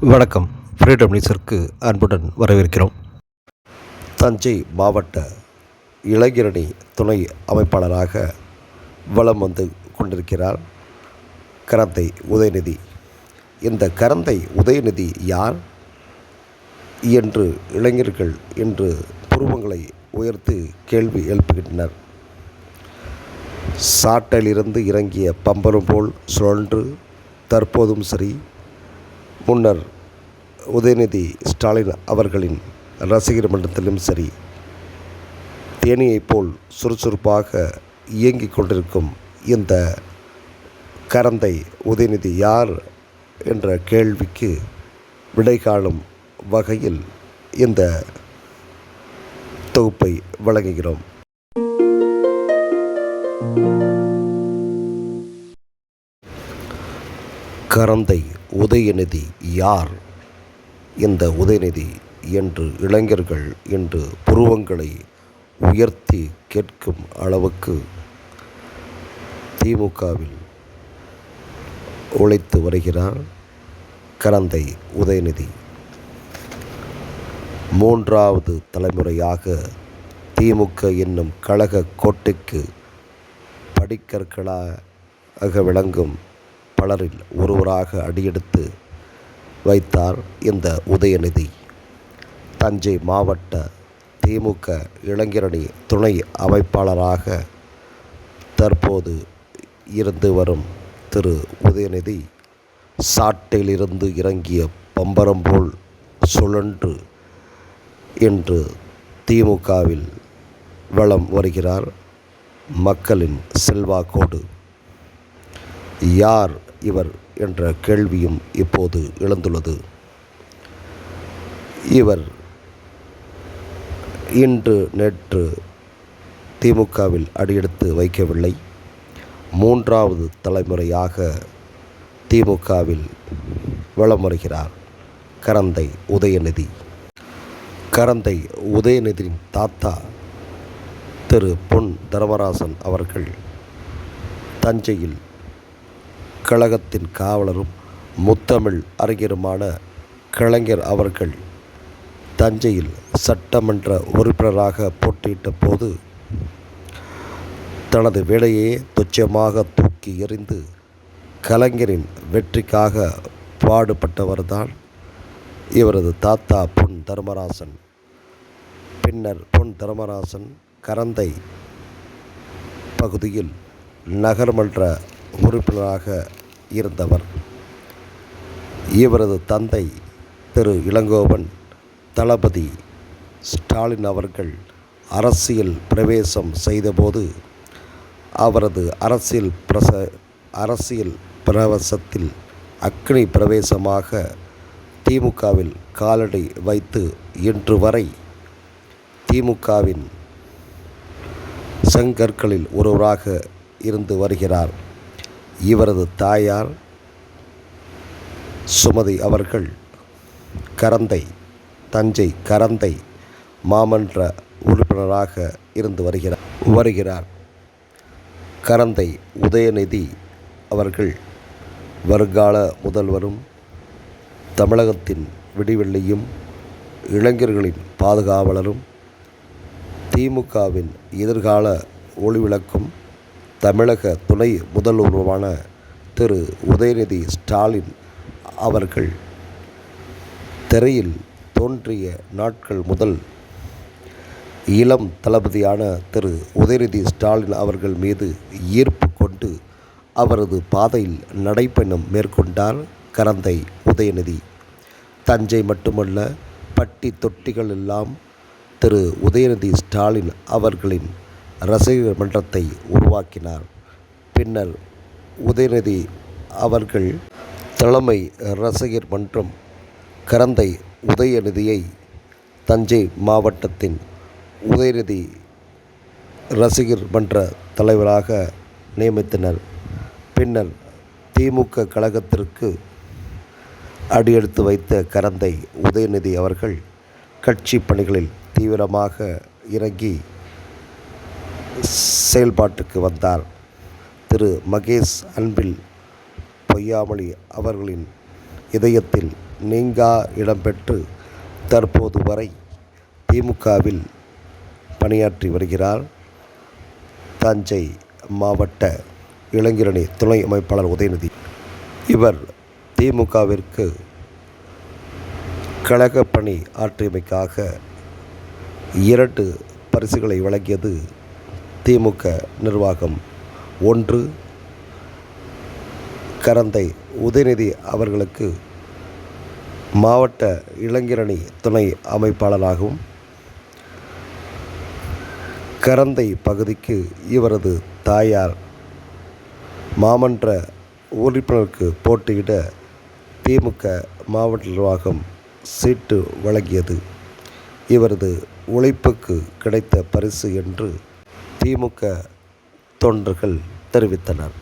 வணக்கம். ஃப்ரீடம் நியூஸிற்கு அன்புடன் வரவேற்கிறோம். தஞ்சை மாவட்ட இளைஞரணி துணை அமைப்பாளராக வலம் வந்து கொண்டிருக்கிறார் கரந்தை உதயநிதி. இந்த கரந்தை உதயநிதி யார்? என்று இளைஞர்கள் என்று புருவங்களை உயர்த்து கேள்வி எழுப்புகின்றனர். சாட்டிலிருந்து இறங்கிய பம்பரம் போல் சுழன்று தற்போதும் சரி. முன்னர் உதயநிதி ஸ்டாலின் அவர்களின் ரசிகர் மன்றத்திலும் சரி. தேனியைப் போல் சுறுசுறுப்பாக இயங்கிக் கொண்டிருக்கும் இந்த கரந்தை உதயநிதி யார் என்ற கேள்விக்கு விடை காணும் வகையில் இந்த தொகுப்பை வழங்குகிறோம். கரந்தை உதயநிதி யார்? இந்த உதயநிதி என்று இளைஞர்கள் என்று புருவங்களை உயர்த்தி கேட்கும் அளவுக்கு திமுகவில் உழைத்து வருகிறார் கரந்தை உதயநிதி. மூன்றாவது தலைமுறையாக திமுக என்னும் கழக கோட்டைக்கு படிக்கற்களாக விளங்கும் பலரில் ஒருவராக அடியெடுத்து வைத்தார் இந்த உதயநிதி. தஞ்சை மாவட்ட திமுக இளைஞரணி துணை அமைப்பாளராக தற்போது இருந்து வரும் திரு உதயநிதி சாட்டையிலிருந்து இறங்கிய பம்பரம் போல் சுழன்று இன்று திமுகவில் வளம் வருகிறார் மக்களின் செல்வாக்கோடு. யார் இவர் என்ற கேள்வியும் இப்போது எழுந்துள்ளது. இவர் இன்று நேற்று திமுகவில் அடியெடுத்து வைக்கவில்லை. மூன்றாவது தலைமுறையாக திமுகவில் வலம் வருகிறார் கரந்தை உதயநிதி. கரந்தை உதயநிதியின் தாத்தா திரு பொன் தர்மராசன் அவர்கள் தஞ்சையில் கழகத்தின் காவலரும் முத்தமிழ் அறிஞருமான கலைஞர் அவர்கள் தஞ்சையில் சட்டமன்ற உறுப்பினராக போட்டியிட்ட போது தனது வேலையே துச்சமாக தூக்கி எறிந்து கலைஞரின் வெற்றிக்காக பாடுபட்டவர்தான் இவரது தாத்தா பொன் தர்மராசன். பின்னர் பொன் தர்மராசன் கரந்தை பகுதியில் நகர்மன்ற உறுப்பினராக இருந்தவர். இவரது தந்தை திரு இளங்கோவன் தளபதி ஸ்டாலின் அவர்கள் அரசியல் பிரவேசம் செய்தபோது அவரது அரசியல் பிரச அரசியல் பிரவேசத்தில் அக்னி பிரவேசமாக திமுகவில் காலடி வைத்து இன்று வரை திமுகவின் செங்கற்களில் ஒருவராக இருந்து வருகிறார். இவரது தாயார் சுமதி அவர்கள் கரந்தை தஞ்சை கரந்தை மாமன்ற உறுப்பினராக இருந்து வருகிறார் வருகிறார். கரந்தை உதயநிதி அவர்கள் வருங்கால முதல்வரும் தமிழகத்தின் விடிவெள்ளியும் இளைஞர்களின் பாதுகாவலரும் திமுகவின் எதிர்கால ஒளிவிளக்கும் தமிழக துணை முதல்வருமான திரு. உதயநிதி ஸ்டாலின் அவர்கள் திரையில் தோன்றிய நாட்கள் முதல் இளம் தளபதியான திரு. உதயநிதி ஸ்டாலின் அவர்கள் மீது ஈர்ப்பு கொண்டு அவரது பாதையில் நடைப்பயணம் மேற்கொண்டார் கரந்தை உதயநிதி. தஞ்சை மட்டுமல்ல பட்டி தொட்டிகள் எல்லாம் திரு. உதயநிதி ஸ்டாலின் அவர்களின் ரசிகர் மன்றத்தை உருவாக்கினார். பின்னர் உதயநிதி அவர்கள் தலைமை ரசிகர் மன்றம் கரந்தை உதயநிதியை தஞ்சை மாவட்டத்தின் உதயநிதி ரசிகர் மன்ற தலைவராக நியமித்தனர். பின்னர் திமுக கழகத்திற்கு அடியெடுத்து வைத்த கரந்தை உதயநிதி அவர்கள் கட்சி பணிகளில் தீவிரமாக இறங்கி செயல்பாட்டுக்கு வந்தார். திரு மகேஷ் அன்பில் பொய்யாமொழி அவர்களின் இதயத்தில் நீங்கா இடம்பெற்று தற்போது வரை திமுகவில் பணியாற்றி வருகிறார். தஞ்சை மாவட்ட இளைஞரணி துணை அமைப்பாளர் உதயநிதி. இவர் திமுகவிற்கு கழகப்பணி ஆற்றியமைக்காக இரண்டு பரிசுகளை வழங்கியது திமுக நிர்வாகம் ஒன்று கரந்தை உதயநிதி அவர்களுக்கு மாவட்ட இளைஞரணி துணை அமைப்பாளராகவும் கரந்தை பகுதிக்கு இவரது தாயார் மாமன்ற உறுப்பினருக்கு போட்டியிட திமுக மாவட்ட நிர்வாகம் சீட்டு வழங்கியது. இவரது உழைப்புக்கு கிடைத்த பரிசு என்று திமுக தொண்டர்கள் தெரிவித்தனர்.